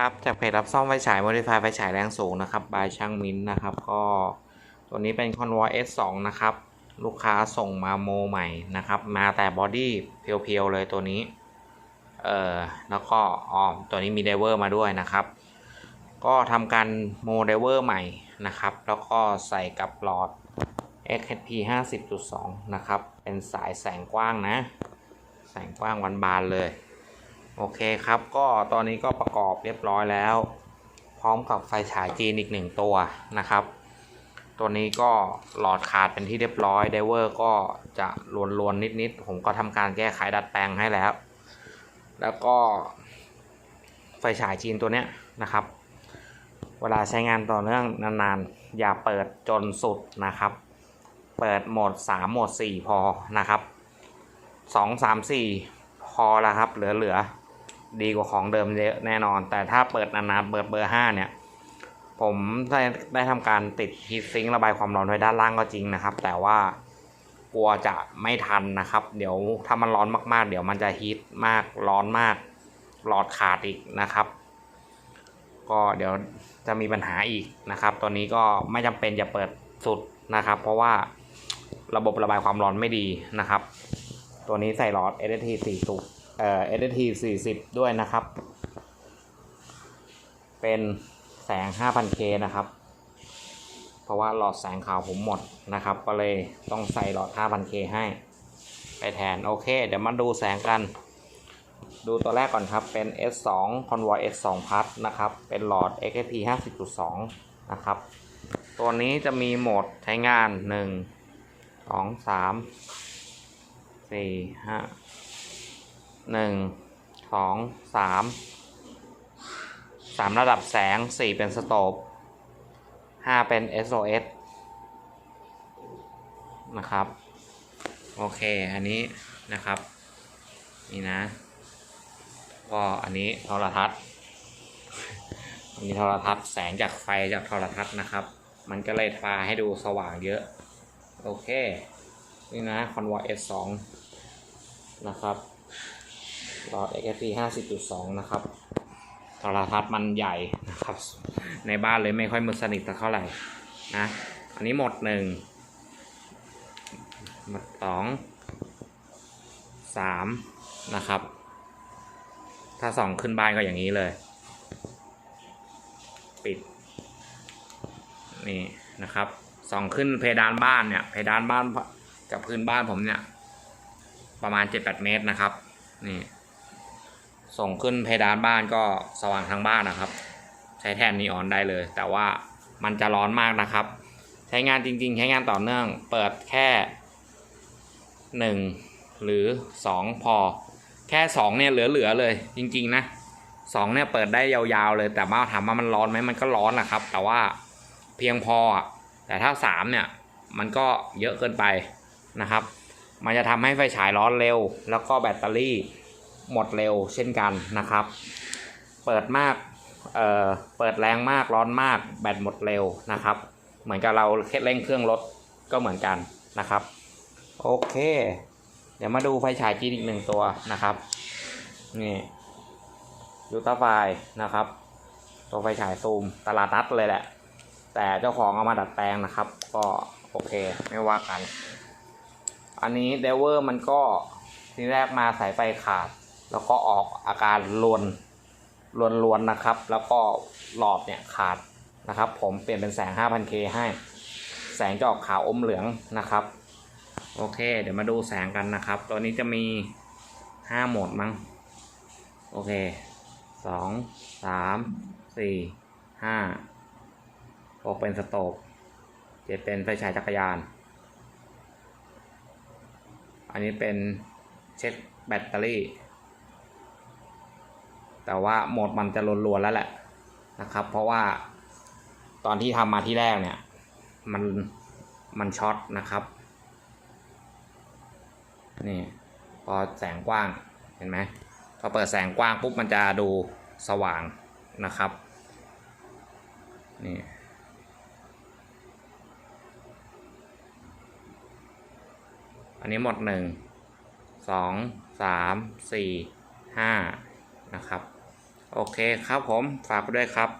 ครับจากเพจรับซ่อมไฟฉาย Modify ไฟฉายแรงสูงนะครับ บายช่างมินนะครับ ก็ตัวนี้เป็น Convoy S2 นะครับ ลูกค้าส่งมาโมใหม่นะครับ มาแต่บอดี้เพียวๆเลยตัวนี้ เอ่อ แล้วก็อ๋อตัวนี้มีไดเวอร์มาด้วยนะครับ ก็ทำการโมไดเวอร์ใหม่นะครับ แล้วก็ใส่กับหลอด XHP 50.2 นะครับ เป็นสายแสงกว้างนะ แสงกว้างวันบานเลย โอเคครับ ก็ตอนนี้ก็ประกอบเรียบร้อยแล้ว พร้อมกับไฟฉายจีนอีกหนึ่งตัวนะครับ ตัวนี้ก็หลอดขาดเป็นที่เรียบร้อยไดเวอร์ก็จะลวนๆนิดๆผมก็ทำการแก้ไขดัดแปลงให้แล้ว แล้วก็ไฟฉายจีนตัวเนี้ยนะครับ เวลาใช้งานต่อเนื่องนานๆ อย่าเปิดจนสุดนะครับ เปิดโหมด 3 โหมด 4 พอนะครับ 2 3 4 พอแล้วครับ เหลือๆ ดีกว่าของเดิมเยอะแน่นอน แต่ถ้าเปิดนานๆเปิดเบอร์5เนี่ย ผมได้ได้ทำการติดฮีทซิงระบายความร้อนไว้ด้านล่างก็จริงนะครับ แต่ว่ากลัวจะไม่ทันนะครับ เดี๋ยวถ้ามันร้อนมากๆ เดี๋ยวมันจะฮีทมากร้อนมากหลอดขาดอีกนะครับ ก็เดี๋ยวจะมีปัญหาอีกนะครับ ตัวนี้ก็ไม่จำเป็นจะเปิดสุดนะครับ เพราะว่าระบบระบายความร้อนไม่ดีนะครับ ตัวนี้ใส่หลอด SST 40 เอ่อ SST 40 ด้วยนะครับ เป็นแสง 5,000K นะครับ เพราะว่าหลอดแสงขาวผมหมดนะครับ ก็เลยต้องใส่หลอด 5,000K ให้ ไปแทน โอเค เดี๋ยวมาดูแสงกัน ดูตัวแรกก่อนครับ เป็น S2 Convoy S2 Plus นะครับ เป็นหลอด XP 50.2 นะครับ ตัวนี้จะมีโหมดใช้งาน 1 2 3 4 5 1 2 3 3ระดับแสง4เป็นสโตป5เป็น SOS นะครับ โอเค อันนี้นะครับ นี่นะ ก็อันนี้โทรทัศน์อันนี้โทรทัศน์แสงจากไฟจากโทรทัศน์นะครับ มันก็เลยพาให้ดูสว่างเยอะ โอเค นี่นะ Convoy S2 นะครับ หลอด XFP 50.2 นะครับโทรทัศน์มันใหญ่นะครับ ในบ้านเลยไม่ค่อยมืดสนิทสักเท่าไหร่นะอันนี้หมดหนึ่งหมดสองสามนะครับ ถ้าส่องขึ้นบ้านก็อย่างนี้เลย ปิด นี่นะครับส่องขึ้นเพดานบ้านเนี่ยเพดานบ้านกับพื้นบ้านผมเนี่ย ประมาณ7-8เมตรนะครับ นี่ ส่งขึ้นเพดานบ้านก็สว่างทั้งบ้านนะครับ ใช้แทนนีออนได้เลย แต่ว่ามันจะร้อนมากนะครับ ใช้งานจริง ๆ ใช้งานต่อเนื่อง เปิดแค่หนึ่งหรือสองพอ แค่สองเนี่ยเหลือ ๆ เลย จริง ๆ นะสองเนี่ยเปิดได้ยาวๆเลย แต่ว่าถามว่ามันร้อนไหมมันก็ร้อนแหละครับ แต่ว่าเพียงพออะแต่ถ้าสามเนี่ยมันก็เยอะเกินไปนะครับ มันจะทำให้ไฟฉายร้อนเร็ว แล้วก็แบตเตอรี่ หมดเร็วเช่นกันนะครับ เปิดมากเอ่อเปิดแรงมากร้อนมากแบตหมดเร็วนะครับ เหมือนกับเราเร่งเครื่องรถก็เหมือนกันนะครับโอเค เดี๋ยวมาดูไฟฉายจีนอีกหนึ่งตัวนะครับนี่ยูตาไฟนะครับ ตัวไฟฉายซูมตลาดนัดเลยแหละ แต่เจ้าของเอามาดัดแปลงนะครับ ก็โอเคไม่ว่ากัน อันนี้เดเวอร์มันก็ทีแรกมาสายไฟขาด แล้วก็ออกอาการลวนลวนลวนนะครับ แล้วก็หลอดเนี่ยขาดนะครับ ผมเปลี่ยนเป็นแสง 5,000K ให้ แสงจะออกขาวอมเหลืองนะครับ โอเค เดี๋ยวมาดูแสงกันนะครับ ตัวนี้จะมีห้าโหมดมั้ง โอเคสองสามสี่ห้าหกเป็นสโตกเจ็ดเป็นไฟฉายจักรยาน อันนี้เป็นเช็คแบตเตอรี่ แต่ว่าโหมดมันจะลวนๆแล้วแหละนะครับ เพราะว่าตอนที่ทำมาที่แรกเนี่ย มันมันช็อตนะครับนี่พอแสงกว้างเห็นไหมพอเปิดแสงกว้างปุ๊บมันจะดูสว่างนะครับนี่อันนี้หมดหนึ่งสองสามสี่ห้า นะครับ โอเคครับผมฝากไปด้วยครับ